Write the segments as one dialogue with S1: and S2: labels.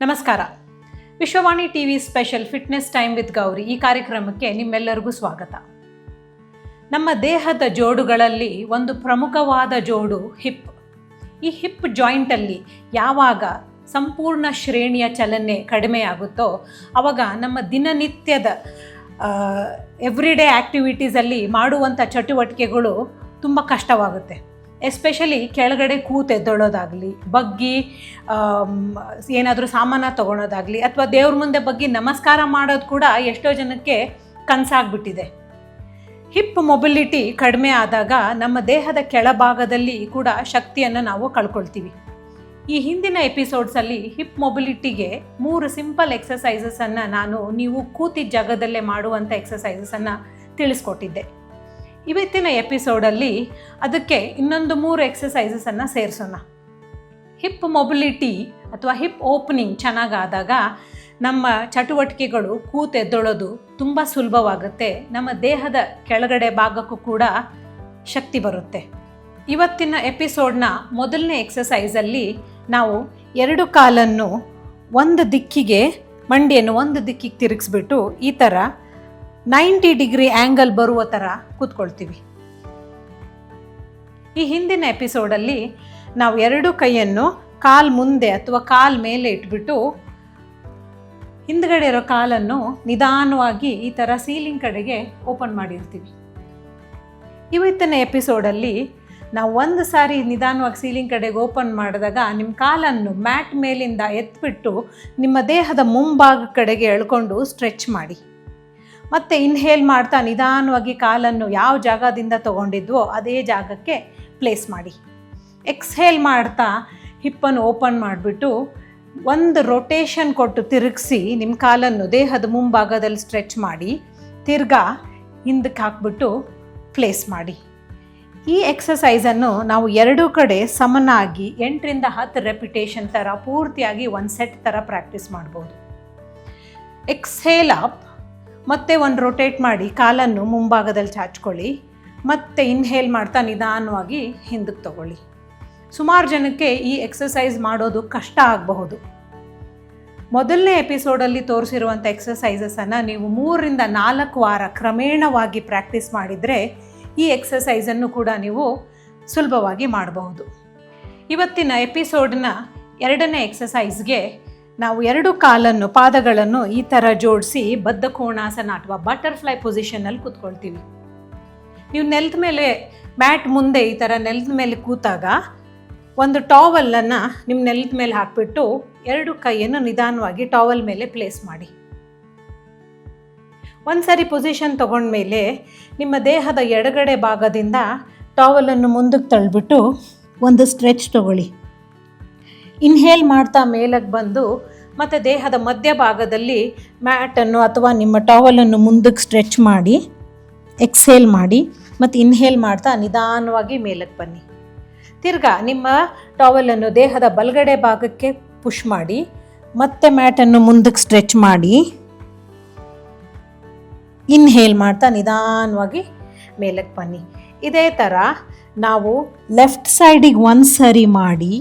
S1: ನಮಸ್ಕಾರ. Vishwavani TV special fitness time with Gauri ಈ ಕಾರ್ಯಕ್ರಮಕ್ಕೆ ನಿಮ್ಮೆಲ್ಲರಿಗೂ ಸ್ವಾಗತ. ನಮ್ಮ ದೇಹದ ಜೋಡುಗಳಲ್ಲಿ ಒಂದು ಪ್ರಮುಖವಾದ ಜೋಡು ಹಿಪ್. ಈ ಹಿಪ್ ಜಾಯಿಂಟಲ್ಲಿ ಯಾವಾಗ ಸಂಪೂರ್ಣ ಶ್ರೇಣಿಯ ಚಲನೆ ಕಡಿಮೆಯಾಗುತ್ತೋ ಆವಾಗ ನಮ್ಮ ದಿನನಿತ್ಯದ ಎವ್ರಿಡೇ ಆ್ಯಕ್ಟಿವಿಟೀಸಲ್ಲಿ ಮಾಡುವಂಥ ಚಟುವಟಿಕೆಗಳು ತುಂಬ ಕಷ್ಟವಾಗುತ್ತೆ. ಎಸ್ಪೆಷಲಿ ಕೆಳಗಡೆ ಕೂತು ಎದ್ದೊಳೋದಾಗಲಿ, ಬಗ್ಗಿ ಏನಾದರೂ ಸಾಮಾನ ತೊಗೊಳೋದಾಗಲಿ, ಅಥವಾ ದೇವ್ರ ಮುಂದೆ ಬಗ್ಗಿ ನಮಸ್ಕಾರ ಮಾಡೋದು ಕೂಡ ಎಷ್ಟೋ ಜನಕ್ಕೆ ಕನಸಾಗ್ಬಿಟ್ಟಿದೆ. ಹಿಪ್ ಮೊಬಿಲಿಟಿ ಕಡಿಮೆ ಆದಾಗ ನಮ್ಮ ದೇಹದ ಕೆಳಭಾಗದಲ್ಲಿ ಕೂಡ ಶಕ್ತಿಯನ್ನು ನಾವು ಕಳ್ಕೊಳ್ತೀವಿ. ಈ ಹಿಂದಿನ ಎಪಿಸೋಡ್ಸಲ್ಲಿ ಹಿಪ್ ಮೊಬಿಲಿಟಿಗೆ ಮೂರು ಸಿಂಪಲ್ ಎಕ್ಸಸೈಸಸನ್ನು ನಾನು ನೀವು ಕೂತಿದ್ದ ಜಾಗದಲ್ಲೇ ಮಾಡುವಂಥ ಎಕ್ಸಸೈಸಸನ್ನು ತಿಳಿಸ್ಕೊಟ್ಟಿದ್ದೆ. ಇವತ್ತಿನ ಎಪಿಸೋಡಲ್ಲಿ ಅದಕ್ಕೆ ಇನ್ನೊಂದು ಮೂರು ಎಕ್ಸಸೈಸಸನ್ನು ಸೇರಿಸೋಣ. ಹಿಪ್ ಮೊಬಿಲಿಟಿ ಅಥವಾ ಹಿಪ್ ಓಪನಿಂಗ್ ಚೆನ್ನಾಗಾದಾಗ ನಮ್ಮ ಚಟುವಟಿಕೆಗಳು ಕೂತೆದ್ದೊಳೋದು ತುಂಬ ಸುಲಭವಾಗುತ್ತೆ. ನಮ್ಮ ದೇಹದ ಕೆಳಗಡೆ ಭಾಗಕ್ಕೂ ಕೂಡ ಶಕ್ತಿ ಬರುತ್ತೆ. ಇವತ್ತಿನ ಎಪಿಸೋಡ್ನ ಮೊದಲನೇ ಎಕ್ಸಸೈಸಲ್ಲಿ ನಾವು ಎರಡು ಕಾಲನ್ನು ಒಂದು ದಿಕ್ಕಿಗೆ, ಮಂಡಿಯನ್ನು ಒಂದು ದಿಕ್ಕಿಗೆ ತಿರುಗಿಸ್ಬಿಟ್ಟು ಈ ಥರ ನೈಂಟಿ ಡಿಗ್ರಿ ಆ್ಯಂಗಲ್ ಬರುವ ಥರ ಕೂತ್ಕೊಳ್ತೀವಿ. ಈ ಹಿಂದಿನ ಎಪಿಸೋಡಲ್ಲಿ ನಾವು ಎರಡು ಕೈಯನ್ನು ಕಾಲ್ ಮುಂದೆ ಅಥವಾ ಕಾಲ್ ಮೇಲೆ ಇಟ್ಬಿಟ್ಟು ಹಿಂದ್ಗಡೆ ಇರೋ ಕಾಲನ್ನು ನಿಧಾನವಾಗಿ ಈ ಥರ ಸೀಲಿಂಗ್ ಕಡೆಗೆ ಓಪನ್ ಮಾಡಿರ್ತೀವಿ. ಇವತ್ತಿನ ಎಪಿಸೋಡಲ್ಲಿ ನಾವು ಒಂದು ಸಾರಿ ನಿಧಾನವಾಗಿ ಸೀಲಿಂಗ್ ಕಡೆಗೆ ಓಪನ್ ಮಾಡಿದಾಗ ನಿಮ್ಮ ಕಾಲನ್ನು ಮ್ಯಾಟ್ ಮೇಲಿಂದ ಎತ್ಬಿಟ್ಟು ನಿಮ್ಮ ದೇಹದ ಮುಂಭಾಗ ಕಡೆಗೆ ಎಳ್ಕೊಂಡು ಸ್ಟ್ರೆಚ್ ಮಾಡಿ. ಮತ್ತು ಇನ್ಹೇಲ್ ಮಾಡ್ತಾ ನಿಧಾನವಾಗಿ ಕಾಲನ್ನು ಯಾವ ಜಾಗದಿಂದ ತೊಗೊಂಡಿದ್ವೋ ಅದೇ ಜಾಗಕ್ಕೆ ಪ್ಲೇಸ್ ಮಾಡಿ. ಎಕ್ಸ್ಹೇಲ್ ಮಾಡ್ತಾ ಹಿಪ್ಪನ್ನು ಓಪನ್ ಮಾಡಿಬಿಟ್ಟು ಒಂದು ರೊಟೇಷನ್ ಕೊಟ್ಟು ತಿರುಗಿಸಿ ನಿಮ್ಮ ಕಾಲನ್ನು ದೇಹದ ಮುಂಭಾಗದಲ್ಲಿ ಸ್ಟ್ರೆಚ್ ಮಾಡಿ, ತಿರ್ಗಾ ಹಿಂದಕ್ಕೆ ಹಾಕ್ಬಿಟ್ಟು ಪ್ಲೇಸ್ ಮಾಡಿ. ಈ ಎಕ್ಸಸೈಸನ್ನು ನಾವು ಎರಡೂ ಕಡೆ ಸಮನಾಗಿ ಎಂಟರಿಂದ ಹತ್ತು ರೆಪಿಟೇಷನ್ ಥರ ಪೂರ್ತಿಯಾಗಿ ಒಂದು ಸೆಟ್ ಥರ ಪ್ರಾಕ್ಟೀಸ್ ಮಾಡ್ಬೋದು. ಎಕ್ಸ್ಹೇಲ್ ಅಪ್ ಮತ್ತೆ ಒಂದು ರೊಟೇಟ್ ಮಾಡಿ ಕಾಲನ್ನು ಮುಂಭಾಗದಲ್ಲಿ ಚಾಚ್ಕೊಳ್ಳಿ, ಮತ್ತೆ ಇನ್ಹೇಲ್ ಮಾಡ್ತಾ ನಿಧಾನವಾಗಿ ಹಿಂದಕ್ಕೆ ತಗೊಳ್ಳಿ. ಸುಮಾರು ಜನಕ್ಕೆ ಈ ಎಕ್ಸಸೈಸ್ ಮಾಡೋದು ಕಷ್ಟ ಆಗಬಹುದು. ಮೊದಲನೇ ಎಪಿಸೋಡಲ್ಲಿ ತೋರಿಸಿರುವಂಥ ಎಕ್ಸಸೈಸಸನ್ನು ನೀವು ಮೂರರಿಂದ ನಾಲ್ಕು ವಾರ ಕ್ರಮೇಣವಾಗಿ ಪ್ರಾಕ್ಟೀಸ್ ಮಾಡಿದರೆ ಈ ಎಕ್ಸಸೈಸನ್ನು ಕೂಡ ನೀವು ಸುಲಭವಾಗಿ ಮಾಡಬಹುದು. ಇವತ್ತಿನ ಎಪಿಸೋಡ್ನ ಎರಡನೇ ಎಕ್ಸಸೈಸ್ಗೆ ನಾವು ಎರಡು ಕಾಲನ್ನು, ಪಾದಗಳನ್ನು ಈ ಥರ ಜೋಡಿಸಿ ಬದ್ಧ ಕೋಣಾಸನ ಅಥವಾ ಬಟರ್ಫ್ಲೈ ಪೊಸಿಷನಲ್ಲಿ ಕೂತ್ಕೊಳ್ತೀವಿ. ನೀವು ನೆಲದ ಮೇಲೆ, ಮ್ಯಾಟ್ ಮುಂದೆ ಈ ಥರ ನೆಲದ ಮೇಲೆ ಕೂತಾಗ ಒಂದು ಟಾವಲನ್ನು ನಿಮ್ಮ ನೆಲದ ಮೇಲೆ ಹಾಕಿಬಿಟ್ಟು ಎರಡು ಕೈಯನ್ನು ನಿಧಾನವಾಗಿ ಟಾವಲ್ ಮೇಲೆ ಪ್ಲೇಸ್ ಮಾಡಿ. ಒಂದು ಸಾರಿ ಪೊಸಿಷನ್ ತಗೊಂಡ್ಮೇಲೆ ನಿಮ್ಮ ದೇಹದ ಎಡಗಡೆ ಭಾಗದಿಂದ ಟಾವಲನ್ನು ಮುಂದಕ್ಕೆ ತಳ್ಳಿಬಿಟ್ಟು ಒಂದು ಸ್ಟ್ರೆಚ್ ತಗೊಳ್ಳಿ. ಇನ್ಹೇಲ್ ಮಾಡ್ತಾ ಮೇಲಕ್ಕೆ ಬಂದು ಮತ್ತು ದೇಹದ ಮಧ್ಯಭಾಗದಲ್ಲಿ ಮ್ಯಾಟನ್ನು ಅಥವಾ ನಿಮ್ಮ ಟಾವಲನ್ನು ಮುಂದಕ್ಕೆ ಸ್ಟ್ರೆಚ್ ಮಾಡಿ ಎಕ್ಸೇಲ್ ಮಾಡಿ, ಮತ್ತು ಇನ್ಹೇಲ್ ಮಾಡ್ತಾ ನಿಧಾನವಾಗಿ ಮೇಲಕ್ಕೆ ಬನ್ನಿ. ತಿರ್ಗಾ ನಿಮ್ಮ ಟಾವಲನ್ನು ದೇಹದ ಬಲಗಡೆ ಭಾಗಕ್ಕೆ ಪುಷ್ ಮಾಡಿ, ಮತ್ತೆ ಮ್ಯಾಟನ್ನು ಮುಂದಕ್ಕೆ ಸ್ಟ್ರೆಚ್ ಮಾಡಿ ಇನ್ಹೇಲ್ ಮಾಡ್ತಾ ನಿಧಾನವಾಗಿ ಮೇಲಕ್ಕೆ ಬನ್ನಿ. ಇದೇ ಥರ ನಾವು ಲೆಫ್ಟ್ ಸೈಡಿಗೆ ಒಂದು ಸರಿ ಮಾಡಿ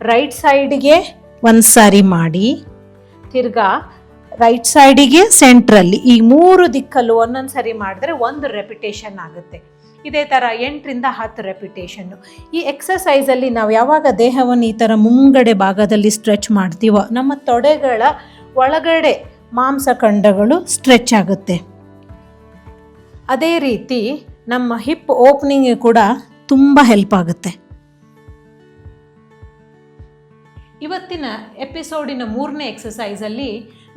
S1: ರೈಟ್ ಸೈಡ್ಗೆ ಒಂದು ಸಾರಿ ಮಾಡಿ. ತಿರ್ಗಾ ರೈಟ್ ಸೈಡಿಗೆ ಸೆಂಟ್ರಲ್ಲಿ ಈ ಮೂರು ದಿಕ್ಕಲ್ಲೂ ಒಂದೊಂದು ಸರಿ ಮಾಡಿದ್ರೆ ಒಂದು ರೆಪಿಟೇಷನ್ ಆಗುತ್ತೆ. ಇದೇ ಥರ ಎಂಟರಿಂದ ಹತ್ತು ರೆಪಿಟೇಷನ್ನು ಈ ಎಕ್ಸಸೈಸಲ್ಲಿ ನಾವು ಯಾವಾಗ ದೇಹವನ್ನು ಈ ಥರ ಮುಂಗಡೆ ಭಾಗದಲ್ಲಿ ಸ್ಟ್ರೆಚ್ ಮಾಡ್ತೀವೋ, ನಮ್ಮ ತೊಡೆಗಳ ಒಳಗಡೆ ಮಾಂಸಖಂಡಗಳು ಸ್ಟ್ರೆಚ್ ಆಗುತ್ತೆ. ಅದೇ ರೀತಿ ನಮ್ಮ ಹಿಪ್ ಓಪನಿಂಗ್ ಕೂಡ ತುಂಬ ಹೆಲ್ಪ್ ಆಗುತ್ತೆ. ಇವತ್ತಿನ ಎಪಿಸೋಡಿನ ಮೂರನೇ ಎಕ್ಸಸೈಸಲ್ಲಿ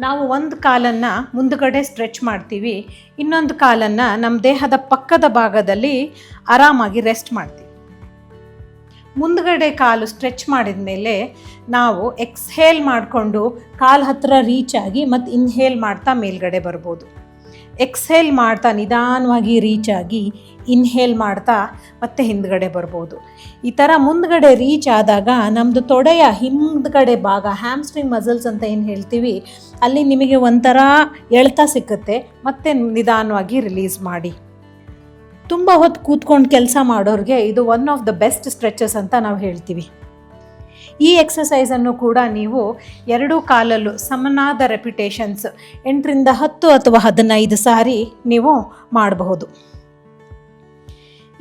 S1: ನಾವು ಒಂದು ಕಾಲನ್ನು ಮುಂದುಗಡೆ ಸ್ಟ್ರೆಚ್ ಮಾಡ್ತೀವಿ. ಇನ್ನೊಂದು ಕಾಲನ್ನು ನಮ್ಮ ದೇಹದ ಪಕ್ಕದ ಭಾಗದಲ್ಲಿ ಆರಾಮಾಗಿ ರೆಸ್ಟ್ ಮಾಡ್ತೀವಿ. ಮುಂದುಗಡೆ ಕಾಲು ಸ್ಟ್ರೆಚ್ ಮಾಡಿದ ಮೇಲೆ ನಾವು ಎಕ್ಸ್ಹೇಲ್ ಮಾಡಿಕೊಂಡು ಕಾಲು ಹತ್ತಿರ ರೀಚ್ ಆಗಿ ಮತ್ತು ಇನ್ಹೇಲ್ ಮಾಡ್ತಾ ಮೇಲ್ಗಡೆ ಬರ್ಬೋದು. ಎಕ್ಸ್ಹೇಲ್ ಮಾಡ್ತಾ ನಿಧಾನವಾಗಿ ರೀಚ್ ಆಗಿ ಇನ್ಹೇಲ್ ಮಾಡ್ತಾ ಮತ್ತೆ ಹಿಂದ್ಗಡೆ ಬರ್ಬೋದು. ಈ ಥರ ಮುಂದ್ಗಡೆ ರೀಚ್ ಆದಾಗ ನಮ್ಮದು ತೊಡೆಯ ಹಿಂದ್ಗಡೆ ಭಾಗ ಹ್ಯಾಮ್ಸ್ಟ್ರಿಂಗ್ ಮಸಲ್ಸ್ ಅಂತ ಏನು ಹೇಳ್ತೀವಿ, ಅಲ್ಲಿ ನಿಮಗೆ ಒಂಥರ ಎಳ್ತ ಸಿಕ್ಕುತ್ತೆ, ಮತ್ತೆ ನಿಧಾನವಾಗಿ ರಿಲೀಸ್ ಮಾಡಿ. ತುಂಬ ಹೊತ್ತು ಕೂತ್ಕೊಂಡು ಕೆಲಸ ಮಾಡೋರಿಗೆ ಇದು one of the best stretches ಅಂತ ನಾವು ಹೇಳ್ತೀವಿ. ಈ ಎಕ್ಸಸೈಸನ್ನು ಕೂಡ ನೀವು ಎರಡೂ ಕಾಲಲ್ಲೂ ಸಮನಾದ ರೆಪಿಟೇಷನ್ಸ್ ಎಂಟರಿಂದ ಹತ್ತು ಅಥವಾ ಹದಿನೈದು ಸಾರಿ ನೀವು ಮಾಡಬಹುದು.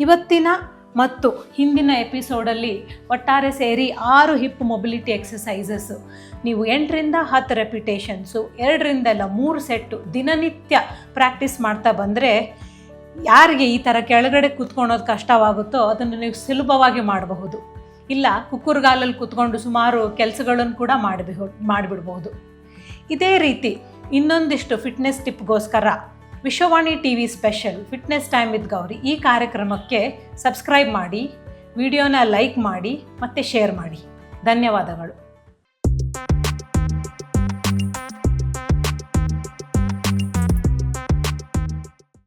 S1: ಇವತ್ತಿನ ಮತ್ತು ಹಿಂದಿನ ಎಪಿಸೋಡಲ್ಲಿ ಒಟ್ಟಾರೆ ಸೇರಿ ಆರು ಹಿಪ್ ಮೊಬಿಲಿಟಿ ಎಕ್ಸಸೈಸಸ್ಸು ನೀವು ಎಂಟರಿಂದ ಹತ್ತು ರೆಪಿಟೇಷನ್ಸು ಎರಡರಿಂದಲ್ಲ ಮೂರು ಸೆಟ್ಟು ದಿನನಿತ್ಯ ಪ್ರಾಕ್ಟೀಸ್ ಮಾಡ್ತಾ ಬಂದರೆ ಯಾರಿಗೆ ಈ ಥರ ಕೆಳಗಡೆ ಕೂತ್ಕೊಳ್ಳೋದು ಕಷ್ಟವಾಗುತ್ತೋ ಅದನ್ನು ನೀವು ಸುಲಭವಾಗಿ ಮಾಡಬಹುದು. ಇಲ್ಲ, ಕುಕ್ಕುರ್ಗಾಲಲ್ಲಿ ಕುತ್ಕೊಂಡು ಸುಮಾರು ಕೆಲಸಗಳನ್ನು ಕೂಡ ಮಾಡಬಹುದು ಮಾಡಿಬಿಡ್ಬೋದು. ಇದೇ ರೀತಿ ಇನ್ನೊಂದಿಷ್ಟು fitness ಟಿಪ್ಗೋಸ್ಕರ Vishwavani T V special fitness time with Gauri ಈ ಕಾರ್ಯಕ್ರಮಕ್ಕೆ ಸಬ್ಸ್ಕ್ರೈಬ್ ಮಾಡಿ, ವಿಡಿಯೋನ ಲೈಕ್ ಮಾಡಿ, ಮತ್ತು ಶೇರ್ ಮಾಡಿ. ಧನ್ಯವಾದಗಳು.